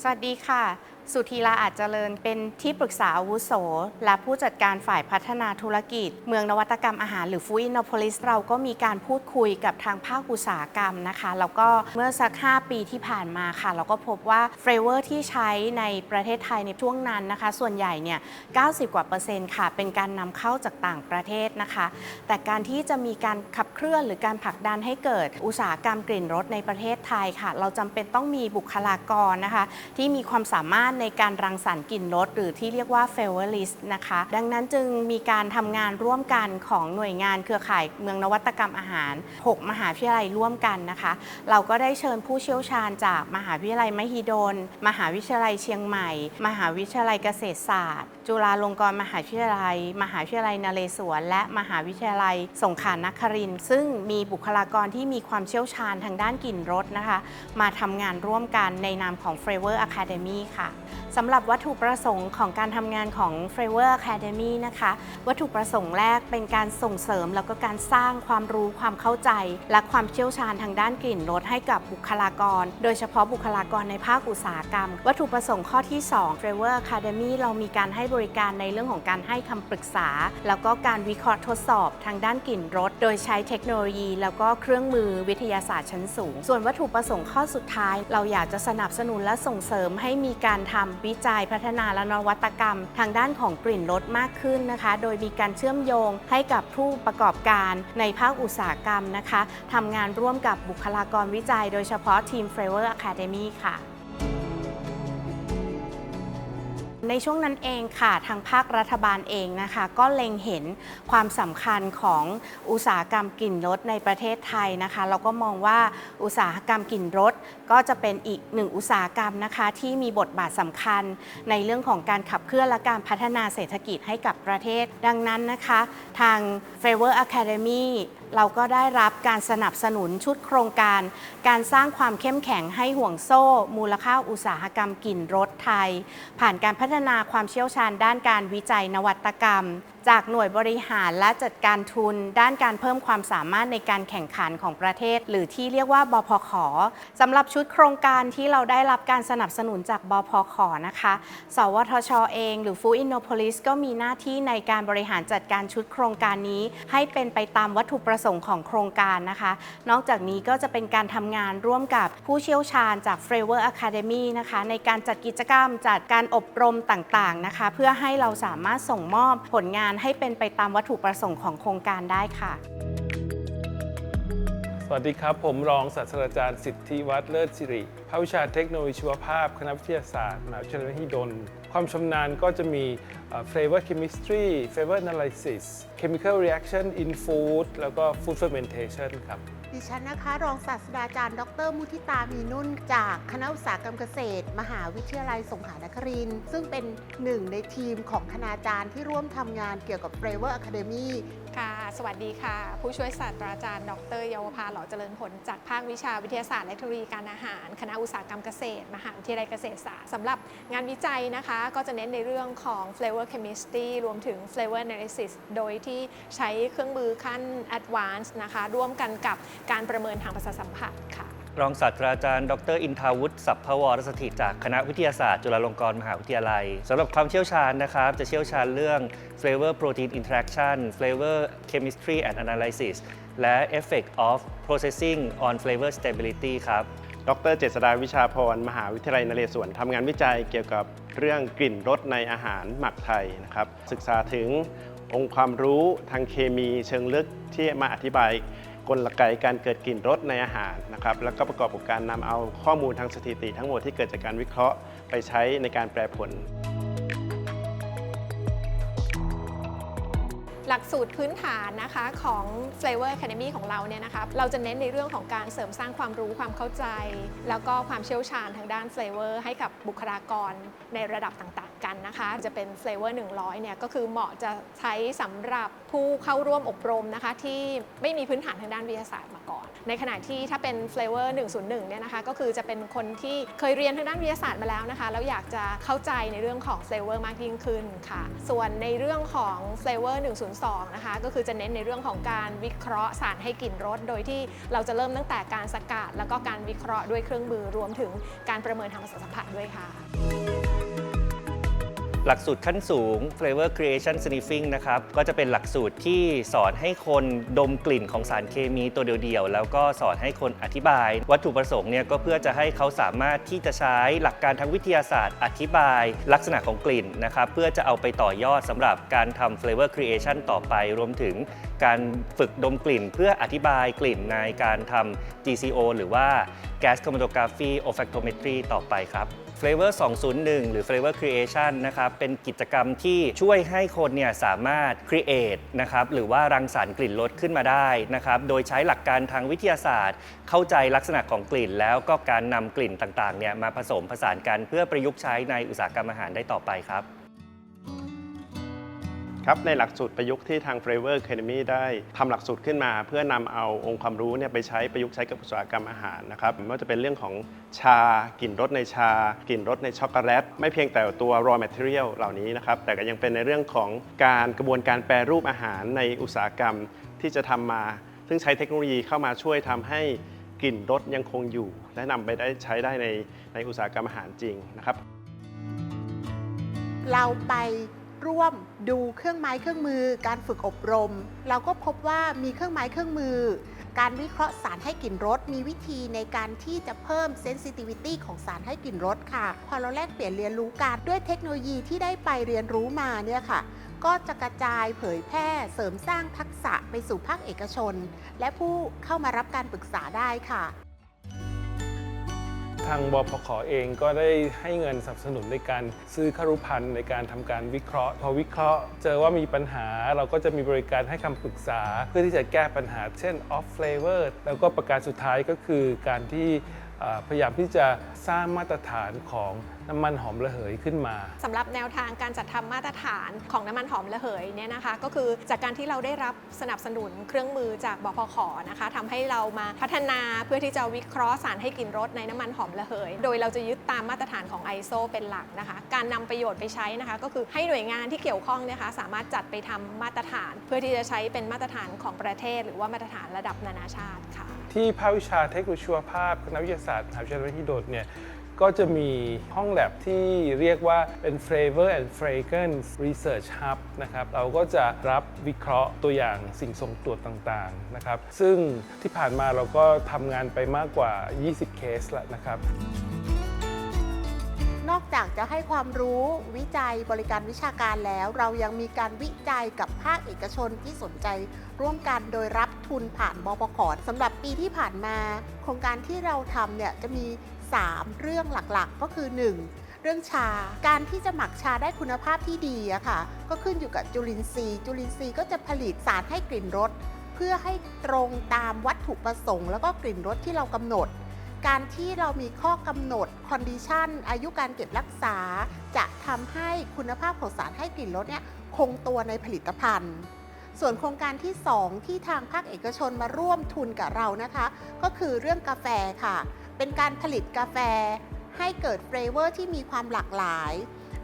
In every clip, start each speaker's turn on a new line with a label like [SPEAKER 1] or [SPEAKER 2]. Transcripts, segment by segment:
[SPEAKER 1] สวัสดีค่ะ สุธีลาอาจเจริญเป็นที่ปรึกษาอาวุโส และผู้จัดการฝ่ายพัฒนาธุรกิจ เมืองนวัตกรรมอาหารหรือฟูอินโนโพลิสเราก็มีการพูดคุยกับทางภาคอุตสาหกรรมนะคะ แล้วก็เมื่อสัก 5 ปีที่ผ่านมาค่ะ เราก็พบว่าเฟรเวอร์ที่ใช้ในประเทศไทยในช่วงนั้นนะคะ ส่วนใหญ่เนี่ย 90 กว่าเปอร์เซ็นต์ค่ะ เป็นการนำเข้าจากต่างประเทศนะคะ แต่การที่จะมีการขับเคลื่อนหรือการผลักดันให้เกิดอุตสาหกรรมกลิ่นรสในประเทศไทยค่ะ เราจำเป็นต้องมีบุคลากรนะคะ ที่มีความสามารถในการรังสรรค์กลิ่นรสหรือที่เรียกว่า f a v o r i s t นะคะ ดังนั้นจึงมีการทำงานร่วมกันของหน่วยงานเครือข่ายเมืองนวัตกรรมอาหาร 6 มหาวิทยาลัยร่วมกันนะคะ เราก็ได้เชิญผู้เชี่ยวชาญจากมหาวิทยาลัยมหิดล มหาวิทยาลัยเชียงใหม่ มหาวิทยาลัยเกษตรศาสตร์ จุฬาลงกรณ์มหาวิทยาลัย มหาวิทยาลัยนเรศวร และมหาวิทยาลัยสงขลานครินทร์ซึ่งมีบุคลากรที่มีความเชี่ยวชาญทางด้านกลิ่นรสนะคะ มาทำงานร่วมกันในนามของ Flavor Academy ค่ะสำหรับวัตถุประสงค์ของการทำงานของ Flavor Academy นะคะ วัตถุประสงค์แรกเป็นการส่งเสริมแล้วก็การสร้างความรู้ความเข้าใจ และความเชี่ยวชาญทางด้านกลิ่นรสให้กับบุคลากร โดยเฉพาะบุคลากรในภาคอุตสาหกรรม วัตถุประสงค์ข้อที่ 2 Flavor Academy เรามีการให้บริการในเรื่องของการให้คำปรึกษา แล้วก็การวิเคราะห์ทดสอบทางด้านกลิ่นรสโดยใช้เทคโนโลยี แล้วก็เครื่องมือวิทยาศาสตร์ชั้นสูง ส่วนวัตถุประสงค์ข้อสุดท้าย เราอยากจะสนับสนุนและส่งเสริมให้มีการทำวิจัยพัฒนาและนวัตกรรม ทางด้านของกลิ่นรสมากขึ้นนะคะ โดยมีการเชื่อมโยงให้กับผู้ประกอบการในภาคอุตสาหกรรมนะคะทำงานร่วมกับบุคลากรวิจัย โดยเฉพาะทีม Flavor Academy ค่ะ ในช่วงนั้นเองค่ะทางภาครัฐบาลเองนะคะ ก็เล็งเห็นความสำคัญของอุตสาหกรรมกลิ่นรสในประเทศไทยนะคะ เราก็มองว่าอุตสาหกรรมกลิ่นรสก็จะเป็นอีกหนึ่งอุตสาหกรรมนะคะที่มีบทบาทสำคัญ ในเรื่องของการขับเคลื่อนและการพัฒนาเศรษฐกิจให้กับประเทศ ดังนั้นนะคะ ทาง Favor Academy เราก็ได้รับการสนับสนุนชุดโครงการ การสร้างความเข้มแข็งให้ห่วงโซ่ มูลค่าอุตสาหกรรมกลิ่นรสไทย ผ่านการพัฒนาความเชี่ยวชาญด้านการวิจัยนวัตกรรม จากหน่วยบริหารและจัดการทุน ด้านการเพิ่มความสามารถในการแข่งขันของประเทศ หรือที่เรียกว่าบพขสำหรับชุดโครงการที่เราได้รับการสนับสนุนจากบพขนะคะ สวทชเอง หรือ Food Innopolis ก็มีหน้าที่ในการบริหารจัดการชุดโครงการนี้ ให้เป็นไปตามวัตถุประสงค์ของโครงการนะคะ นอกจากนี้ก็จะเป็นการทำงานร่วมกับผู้เชี่ยวชาญจาก Flavor Academy นะคะในการจัดกิจกรรมจัดการอบรมต่างๆนะคะ เพื่อให้เราสามารถส่งมอบผลงานให้เป็นไปตามวัตถุประสงค์ของโครงการได้ค่ะ
[SPEAKER 2] สวัสดีครับ ผมรองศาสตราจารย์สิทธิวัฒน์เลิศสิริ ภาควิชาเทคโนโลยีชีวภาพ คณะวิทยาศาสตร์มหาวิทยาลัยมหิดล ความชำนาญก็จะมีเอ่อ flavor chemistry flavor analysis chemical reaction in food แล้วก็ food fermentation ครับ
[SPEAKER 3] ดิฉันนะคะ รองศาสตราจารย์ ด รมุทิตามีนุ่น จากคณะอุตสาหกรรมเกษตร มหาวิทยาลัยสงขลานครินทร์ซึ่งเป็นหนึ่งในทีมของคณาจารย์ที่ร่วมทำงานเกี่ยวกับ Flavor Academy
[SPEAKER 4] ค่ะ สวัสดีค่ะ ผู้ช่วยศาสตราจารย์ ดรเยาวภาหล่อเจริญผล จากภาควิชาวิทยาศาสตร์และเทคโนโลยีการอาหาร คณะอุตสาหกรรมเกษตร มหาวิทยาลัยเกษตรศาสตร์สำหรับงานวิจัยนะคะ ก็จะเน้นในเรื่องของ flavor chemistry รวมถึง flavor analysis โดยที่ใช้เครื่องมือขั้น advanced นะคะ ร่วมกันกับการประเมินทางประสาทสัมผัสค่ะ
[SPEAKER 5] รองศาสตราจารย์ ดร อินทาวุฒิสัพพวรสถิตจากคณะวิทยาศาสตร์ จุฬาลงกรณ์มหาวิทยาลัยสำหรับความเชี่ยวชาญนะครับ จะเชี่ยวชาญเรื่อง flavor protein interaction flavor chemistry and analysis และ effect of processing on flavor stability ครับ
[SPEAKER 6] ดรเจษฎาวิชาพร มหาวิทยาลัยนเรศวรทำงานวิจัยเกี่ยวกับเรื่องกลิ่นรสในอาหารหมักไทยนะครับศึกษาถึงองค์ความรู้ทางเคมีเชิงลึกที่มาอธิบาย กลไกการเกิดกลิ่นรสในอาหารนะครับแล้วก็ประกอบกับการนำเอาข้อมูลทางสถิติทั้งหมดที่เกิดจากการวิเคราะห์ไปใช้ในการแปรผล
[SPEAKER 4] หลักสูตรพื้นฐานนะคะของ Flavor Academy ของเราเนี่ยนะคะเราจะเน้นในเรื่องของการเสริมสร้างความรู้ความเข้าใจ แล้วก็ความเชี่ยวชาญทางด้าน Flavor ให้กับบุคลากรในระดับต่างๆ กันนะคะ จะเป็น Flavor 100เนี่ยก็คือเหมาะจะใช้สำหรับผู้เข้าร่วมอบรมนะคะที่ไม่มีพื้นฐานทางด้านวิทยาศาสตร์มาก่อน ในขณะที่ถ้าเป็น flavor 101 เนี่ยนะคะก็คือจะเป็นคนที่เคยเรียนทางด้านวิทยาศาสตร์มาแล้วนะคะแล้วอยากจะเข้าใจในเรื่องของ flavor มากยิ่งขึ้นค่ะ ส่วนในเรื่องของ flavor 102 นะคะก็คือจะเน้นในเรื่องของการวิเคราะห์สารให้กลิ่นรส โดยที่เราจะเริ่มตั้งแต่การสกัดแล้วก็การวิเคราะห์ด้วยเครื่องมือรวมถึงการประเมินทางประสาทสัมผัสด้วยค่ะ
[SPEAKER 5] หลักสูตรขั้นสูง Flavor Creation Sniffing นะครับ ก็จะเป็นหลักสูตรที่สอนให้คนดมกลิ่นของสารเคมีตัวเดียวๆ แล้วก็สอนให้คนอธิบาย วัตถุประสงค์เนี่ยก็เพื่อจะให้เขาสามารถที่จะใช้หลักการทางวิทยาศาสตร์ อธิบาย ลักษณะของกลิ่นนะครับเพื่อจะเอาไปต่อยอดสำหรับการทำ Flavor Creation ต่อไปรวมถึงการฝึกดมกลิ่น เพื่ออธิบายกลิ่นในการทำ GCO หรือว่า Gas Chromatography Olfactometry ต่อไปครับ Flavor 201 หรือ Flavor Creation นะครับ เป็นกิจกรรมที่ช่วยให้คนเนี่ยสามารถ create นะครับ หรือว่ารังสรรค์กลิ่นรสขึ้นมาได้นะครับ โดยใช้หลักการทางวิทยาศาสตร์ เข้าใจลักษณะของกลิ่น แล้วก็การนำกลิ่นต่างๆเนี่ยมาผสมผสานกันเพื่อประยุกต์ใช้ในอุตสาหกรรมอาหารได้ต่อไปครับ
[SPEAKER 6] ครับในหลักสูตรประยุกต์ที่ทาง Flavor Academy ได้ทำหลักสูตรขึ้นมา เพื่อนำเอาองค์ความรู้เนี่ยไปใช้ประยุกต์ใช้กับอุตสาหกรรมอาหารนะครับไม่ว่าจะเป็นเรื่องของชากลิ่นรสในชากลิ่นรสในช็อกโกแลตไม่เพียงแต่ตัว raw material เหล่านี้นะครับแต่ก็ยังเป็นในเรื่องของการกระบวนการแปรรูปอาหารในอุตสาหกรรมที่จะทำมา ซึ่งใช้เทคโนโลยีเข้ามาช่วยทำให้กลิ่นรสยังคงอยู่ และนำไปได้ใช้ได้ในในอุตสาหกรรมอาหารจริงนะครับ
[SPEAKER 3] เราไป ร่วมดูเครื่องไม้เครื่องมือ การฝึกอบรม เราก็พบว่ามีเครื่องไม้เครื่องมือ การวิเคราะห์สารให้กลิ่นรสมีวิธีในการที่จะเพิ่มเซนซิทิวิตี้ของสารให้กลิ่นรสค่ะ พอเราแลกเปลี่ยนเรียนรู้กันด้วยเทคโนโลยีที่ได้ไปเรียนรู้มาเนี่ยค่ะก็จะกระจายเผยแพร่เสริมสร้างทักษะไปสู่ภาคเอกชน และผู้เข้ามารับการปรึกษาได้ค่ะ
[SPEAKER 2] ทางบพขอเองก็ได้ให้เงินสนับสนุนในการซื้อครุพันธ์ในการทำการวิเคราะห์ พอวิเคราะห์ เจอว่ามีปัญหาเราก็จะมีบริการให้คำปรึกษา เพื่อที่จะแก้ปัญหา เช่น off flavor แล้วก็ประการสุดท้ายก็คือการที่พยายามที่จะสร้างมาตรฐานของ น้ำมันหอมระเหยขึ้นมา
[SPEAKER 4] สำหรับแนวทางการจัดทำมาตรฐานของน้ำมันหอมระเหยเนี่ยนะคะ ก็คือจากการที่เราได้รับสนับสนุนเครื่องมือจากบพขนะคะทำให้เรามาพัฒนาเพื่อที่จะวิเคราะห์สารให้กลิ่นรสในน้ำมันหอมระเหย โดยเราจะยึดตามมาตรฐานของ ISO เป็นหลักนะคะ การนำประโยชน์ไปใช้นะคะ ก็คือให้หน่วยงานที่เกี่ยวข้องเนยนะคะ สามารถจัดไปทำมาตรฐาน เพื่อที่จะใช้เป็นมาตรฐานของประเทศ หรือว่ามาตรฐานระดับนานาชาติค่ะ
[SPEAKER 2] ที่ภาควิชาเทคโนโลยีชีวภาพคณะวิทยาศาสตร์มหาวิทยาลัยมหิดลเนี่ย ก็จะมีห้องแลบที่เรียกว่าเป็น Flavor and Fragrance Research Hub นะครับเราก็จะรับวิเคราะห์ตัวอย่างสิ่งทรงตรวจต่างๆนะครับซึ่งที่ผ่านมาเราก็ทำงานไปมากกว่า 20 เคสแล้วนะครับ
[SPEAKER 3] นอกจากจะให้ความรู้วิจัยบริการวิชาการแล้ว เรายังมีการวิจัยกับภาคเอกชนที่สนใจ ร่วมกันโดยรับทุนผ่านบปขสำหรับปีที่ผ่านมา โครงการที่เราทำเนี่ยจะมี 3 เรื่องหลักๆ ก็คือ 1. เรื่องชา การที่จะหมักชาได้คุณภาพที่ดีอะค่ะ ก็ขึ้นอยู่กับจุลินทรีย์ จุลินทรีย์ก็จะผลิตสารให้กลิ่นรสเพื่อให้ตรงตามวัตถุประสงค์ แล้วก็กลิ่นรสที่เรากำหนด การที่เรามีข้อกำหนดคอนดิชันอายุการเก็บรักษา จะทำให้คุณภาพของสารให้กลิ่นรสเนี่ยคงตัวในผลิตภัณฑ์ส่วนโครงการที่ 2 ที่ทางภาคเอกชนมาร่วมทุนกับเรานะคะ ก็คือเรื่องกาแฟค่ะ เป็นการผลิตกาแฟ ให้เกิดเฟลเวอร์ที่มีความหลากหลาย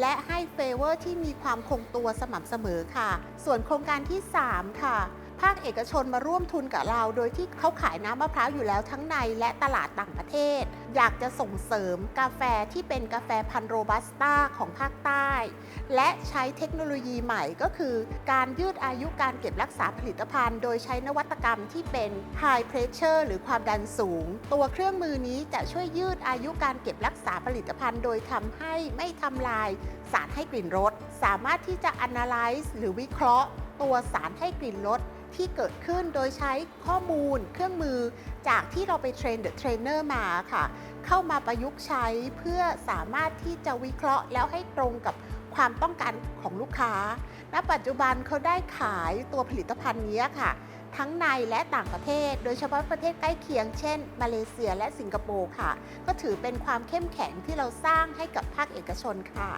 [SPEAKER 3] และให้เฟลเวอร์ที่มีความคงตัวสม่ำเสมอค่ะ ส่วนโครงการที่ 3 ค่ะ ภาคเอกชนมาร่วมทุนกับเรา โดยที่เขาขายน้ำมะพร้าวอยู่แล้วทั้งในและตลาดต่างประเทศ อยากจะส่งเสริมกาแฟที่เป็นกาแฟพันโรบัสต้าของภาคใต้ และใช้เทคโนโลยีใหม่ก็คือ การยืดอายุการเก็บรักษาผลิตภัณฑ์ โดยใช้นวัตกรรมที่เป็น High Pressure หรือความดันสูง ตัวเครื่องมือนี้จะช่วยยืดอายุการเก็บรักษาผลิตภัณฑ์ โดยทำให้ไม่ทำลายสารให้กลิ่นรสสามารถที่จะ analyze หรือวิเคราะห์ ตัวสารให้กลิ่นรส ที่เกิดขึ้นโดยใช้ข้อมูลเครื่องมือ จากที่เราไปเทรนเดอะเทรนเนอร์มาค่ะ เข้ามาประยุกต์ใช้เพื่อสามารถที่จะวิเคราะห์ แล้วให้ตรงกับความต้องการของลูกค้า ณ ปัจจุบันเขาได้ขายตัวผลิตภัณฑ์นี้ค่ะ ทั้งในและต่างประเทศ โดยเฉพาะประเทศใกล้เคียง เช่น มาเลเซียและสิงคโปร์ค่ะ ก็ถือเป็นความเข้มแข็งที่เราสร้างให้กับภาคเอกชนค่ะ